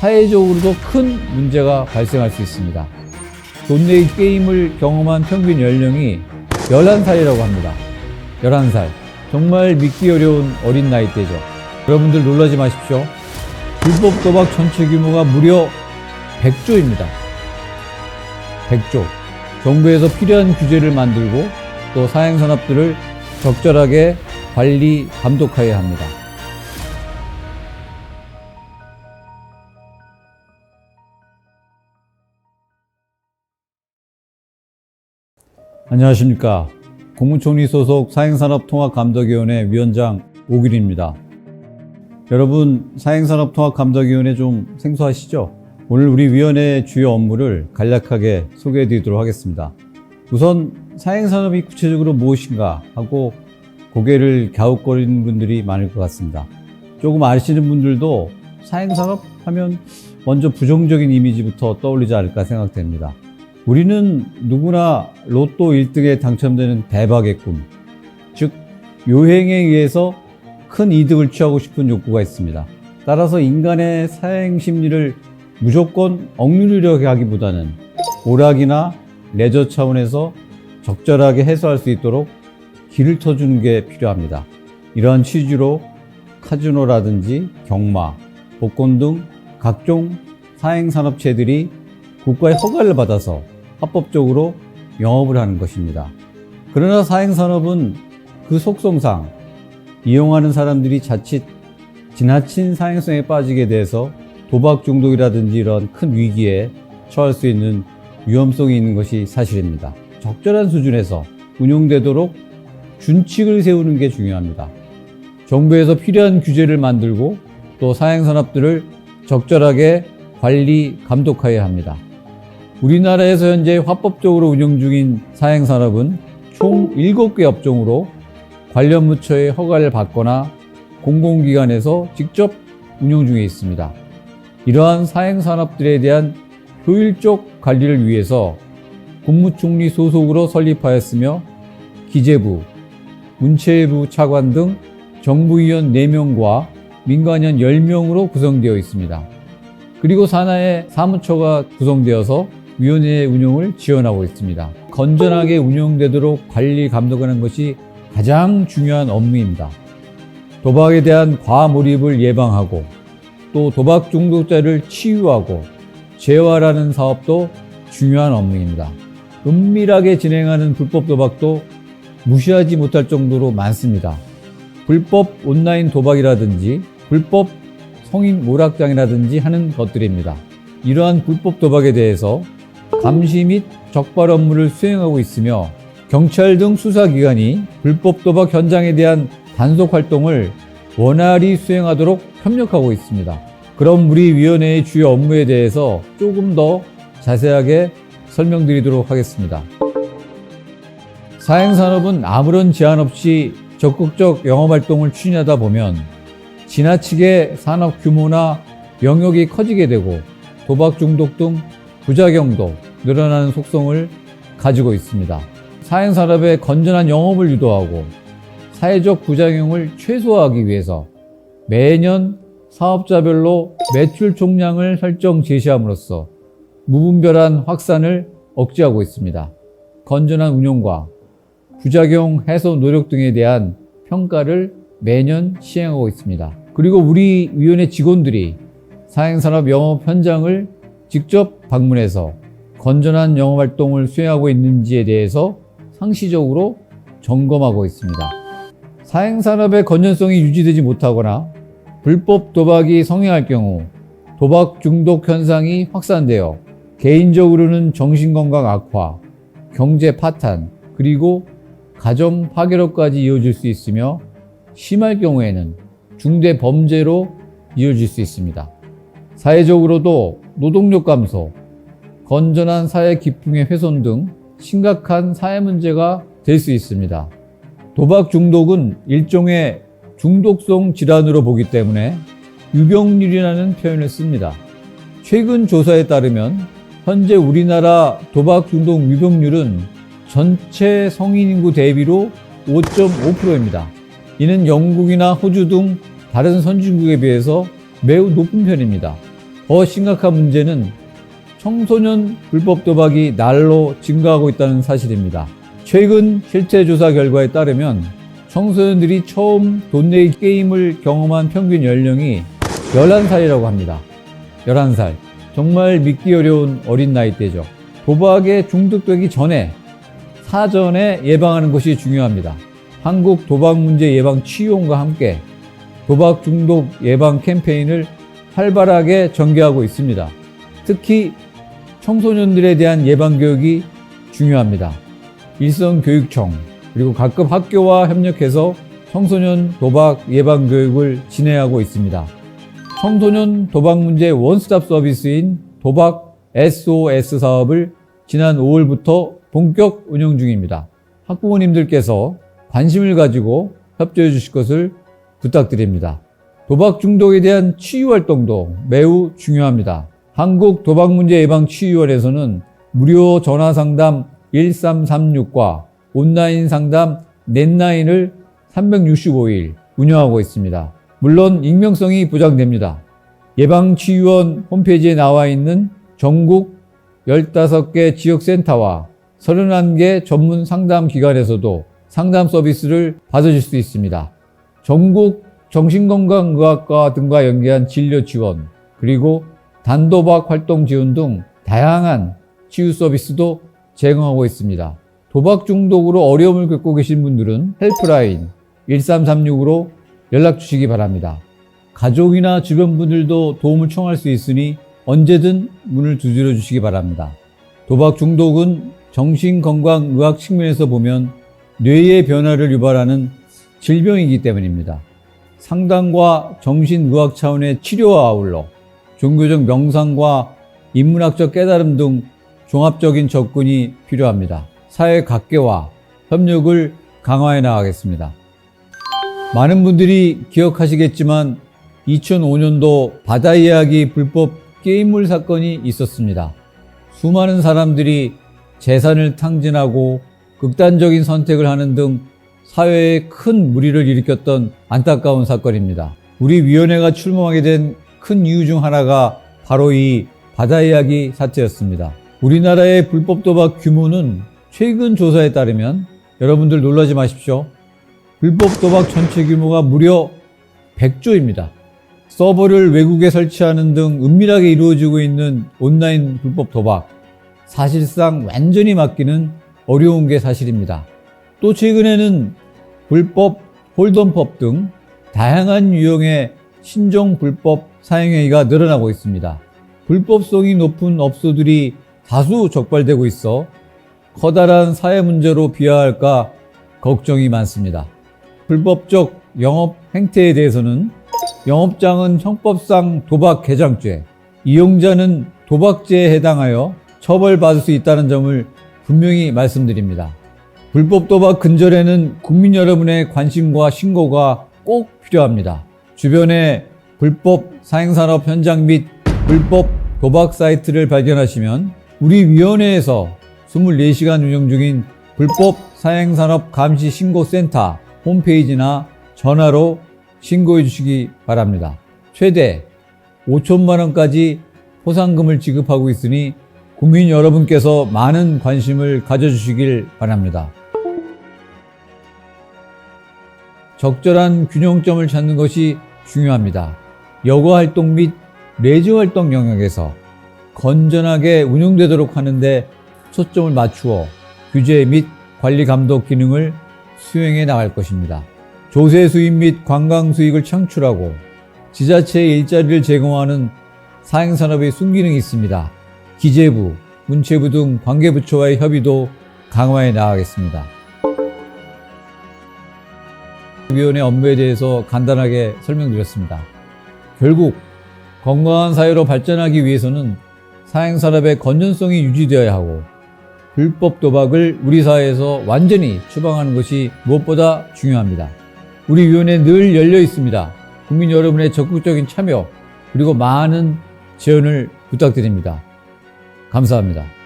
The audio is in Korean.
사회적으로도 큰 문제가 발생할 수 있습니다. 돈 내기 게임을 경험한 평균 연령이 11살이라고 합니다. 11살. 정말 믿기 어려운 어린 나이대죠. 여러분들 놀라지 마십시오. 불법 도박 전체 규모가 무려 100조입니다. 100조. 정부에서 필요한 규제를 만들고 또 사행산업들을 적절하게 관리, 감독하여야 합니다. 안녕하십니까. 국무총리 소속 사행산업통합감독위원회 위원장 오길입니다. 여러분, 사행산업통합감독위원회 좀 생소하시죠? 오늘 우리 위원회의 주요 업무를 간략하게 소개해 드리도록 하겠습니다. 우선 사행산업이 구체적으로 무엇인가 하고 고개를 갸웃거리는 분들이 많을 것 같습니다. 조금 아시는 분들도 사행산업 하면 먼저 부정적인 이미지부터 떠올리지 않을까 생각됩니다. 우리는 누구나 로또 1등에 당첨되는 대박의 꿈, 즉 요행에 의해서 큰 이득을 취하고 싶은 욕구가 있습니다. 따라서 인간의 사행 심리를 무조건 억누르려 하기보다는 오락이나 레저 차원에서 적절하게 해소할 수 있도록 길을 터주는 게 필요합니다. 이러한 취지로 카지노라든지 경마, 복권 등 각종 사행산업체들이 국가의 허가를 받아서 합법적으로 영업을 하는 것입니다. 그러나 사행산업은 그 속성상 이용하는 사람들이 자칫 지나친 사행성에 빠지게 돼서 도박 중독이라든지 이런 큰 위기에 처할 수 있는 위험성이 있는 것이 사실입니다. 적절한 수준에서 운용되도록 준칙을 세우는 게 중요합니다. 정부에서 필요한 규제를 만들고 또 사행산업들을 적절하게 관리, 감독하여야 합니다. 우리나라에서 현재 합법적으로 운영 중인 사행산업은 총 7개 업종으로 관련 부처의 허가를 받거나 공공기관에서 직접 운영 중에 있습니다. 이러한 사행산업들에 대한 효율적 관리를 위해서 국무총리 소속으로 설립하였으며 기재부, 문체부 차관 등 정부위원 4명과 민간위원 10명으로 구성되어 있습니다. 그리고 산하의 사무처가 구성되어서 위원회의 운영을 지원하고 있습니다. 건전하게 운영되도록 관리 감독하는 것이 가장 중요한 업무입니다. 도박에 대한 과몰입을 예방하고 또 도박 중독자를 치유하고 재활하는 사업도 중요한 업무입니다. 은밀하게 진행하는 불법 도박도 무시하지 못할 정도로 많습니다. 불법 온라인 도박이라든지 불법 성인 오락장이라든지 하는 것들입니다. 이러한 불법 도박에 대해서 감시 및 적발 업무를 수행하고 있으며 경찰 등 수사기관이 불법 도박 현장에 대한 단속 활동을 원활히 수행하도록 협력하고 있습니다. 그럼 우리 위원회의 주요 업무에 대해서 조금 더 자세하게 설명드리도록 하겠습니다. 사행산업은 아무런 제한 없이 적극적 영업활동을 추진하다 보면 지나치게 산업 규모나 영역이 커지게 되고 도박 중독 등 부작용도 늘어나는 속성을 가지고 있습니다. 사행산업의 건전한 영업을 유도하고 사회적 부작용을 최소화하기 위해서 매년 사업자별로 매출 총량을 설정 제시함으로써 무분별한 확산을 억제하고 있습니다. 건전한 운영과 부작용 해소 노력 등에 대한 평가를 매년 시행하고 있습니다. 그리고 우리 위원회 직원들이 사행산업 영업 현장을 직접 방문해서 건전한 영업 활동을 수행하고 있는지에 대해서 상시적으로 점검하고 있습니다. 사행산업의 건전성이 유지되지 못하거나 불법 도박이 성행할 경우 도박 중독 현상이 확산되어 개인적으로는 정신건강 악화, 경제 파탄, 그리고 가정 파괴로까지 이어질 수 있으며 심할 경우에는 중대 범죄로 이어질 수 있습니다. 사회적으로도 노동력 감소, 건전한 사회 기풍의 훼손 등 심각한 사회 문제가 될 수 있습니다. 도박 중독은 일종의 중독성 질환으로 보기 때문에 유병률이라는 표현을 씁니다. 최근 조사에 따르면 현재 우리나라 도박 중독 유병률은 전체 성인 인구 대비로 5.5%입니다. 이는 영국이나 호주 등 다른 선진국에 비해서 매우 높은 편입니다. 더 심각한 문제는 청소년 불법 도박이 날로 증가하고 있다는 사실입니다. 최근 실태 조사 결과에 따르면 청소년들이 처음 돈 내기 게임을 경험한 평균 연령이 11살이라고 합니다. 11살. 정말 믿기 어려운 어린 나이대죠. 도박에 중독되기 전에 사전에 예방하는 것이 중요합니다. 한국 도박 문제 예방 치유원과 함께 도박 중독 예방 캠페인을 활발하게 전개하고 있습니다. 특히 청소년들에 대한 예방 교육이 중요합니다. 일선교육청 그리고 각급 학교와 협력해서 청소년 도박 예방 교육을 진행하고 있습니다. 청소년 도박 문제 원스톱 서비스인 도박 SOS 사업을 지난 5월부터 본격 운영 중입니다. 학부모님들께서 관심을 가지고 협조해 주실 것을 부탁드립니다. 도박 중독에 대한 치유 활동도 매우 중요합니다. 한국 도박 문제 예방 치유원에서는 무료 전화 상담 1336과 온라인 상담 넷나인을 365일 운영하고 있습니다. 물론 익명성이 보장됩니다. 예방치유원 홈페이지에 나와 있는 전국 15개 지역센터와 31개 전문 상담 기관에서도 상담 서비스를 받으실 수 있습니다. 전국 정신건강의학과 등과 연계한 진료 지원, 그리고 단도박 활동 지원 등 다양한 치유 서비스도 제공하고 있습니다. 도박 중독으로 어려움을 겪고 계신 분들은 헬프라인 1336으로 연락 주시기 바랍니다. 가족이나 주변 분들도 도움을 청할 수 있으니 언제든 문을 두드려 주시기 바랍니다. 도박 중독은 정신건강의학 측면에서 보면 뇌의 변화를 유발하는 질병이기 때문입니다. 상담과 정신의학 차원의 치료와 아울러 종교적 명상과 인문학적 깨달음 등 종합적인 접근이 필요합니다. 사회 각계와 협력을 강화해 나가겠습니다. 많은 분들이 기억하시겠지만 2005년도 바다 이야기 불법 게임물 사건이 있었습니다. 수많은 사람들이 재산을 탕진하고 극단적인 선택을 하는 등 사회에 큰 무리를 일으켰던 안타까운 사건입니다. 우리 위원회가 출범하게 된 큰 이유 중 하나가 바로 이 바다 이야기 사태였습니다. 우리나라의 불법 도박 규모는 최근 조사에 따르면 여러분들 놀라지 마십시오. 불법 도박 전체 규모가 무려 100조입니다. 서버를 외국에 설치하는 등 은밀하게 이루어지고 있는 온라인 불법 도박. 사실상 완전히 막기는 어려운 게 사실입니다. 또 최근에는 불법 홀덤법 등 다양한 유형의 신종 불법 사행행위가 늘어나고 있습니다. 불법성이 높은 업소들이 다수 적발되고 있어 커다란 사회 문제로 비화할까 걱정이 많습니다. 불법적 영업 행태에 대해서는 영업장은 형법상 도박 개장죄, 이용자는 도박죄에 해당하여 처벌받을 수 있다는 점을 분명히 말씀드립니다. 불법 도박 근절에는 국민 여러분의 관심과 신고가 꼭 필요합니다. 주변에 불법 사행산업 현장 및 불법 도박 사이트를 발견하시면 우리 위원회에서 24시간 운영 중인 불법 사행산업 감시 신고센터 홈페이지나 전화로 신고해 주시기 바랍니다. 최대 5천만 원까지 포상금을 지급하고 있으니 국민 여러분께서 많은 관심을 가져주시길 바랍니다. 적절한 균형점을 찾는 것이 중요합니다. 여가 활동 및 레저 활동 영역에서 건전하게 운영되도록 하는데 초점을 맞추어 규제 및 관리 감독 기능을 수행해 나갈 것입니다. 조세 수입 및 관광 수익을 창출하고 지자체의 일자리를 제공하는 사행산업의 순기능이 있습니다. 기재부, 문체부 등 관계부처와의 협의도 강화해 나가겠습니다. 위원회 업무에 대해서 간단하게 설명드렸습니다. 결국 건강한 사회로 발전하기 위해서는 사행산업의 건전성이 유지되어야 하고 불법 도박을 우리 사회에서 완전히 추방하는 것이 무엇보다 중요합니다. 우리 위원회 늘 열려 있습니다. 국민 여러분의 적극적인 참여 그리고 많은 지원을 부탁드립니다. 감사합니다.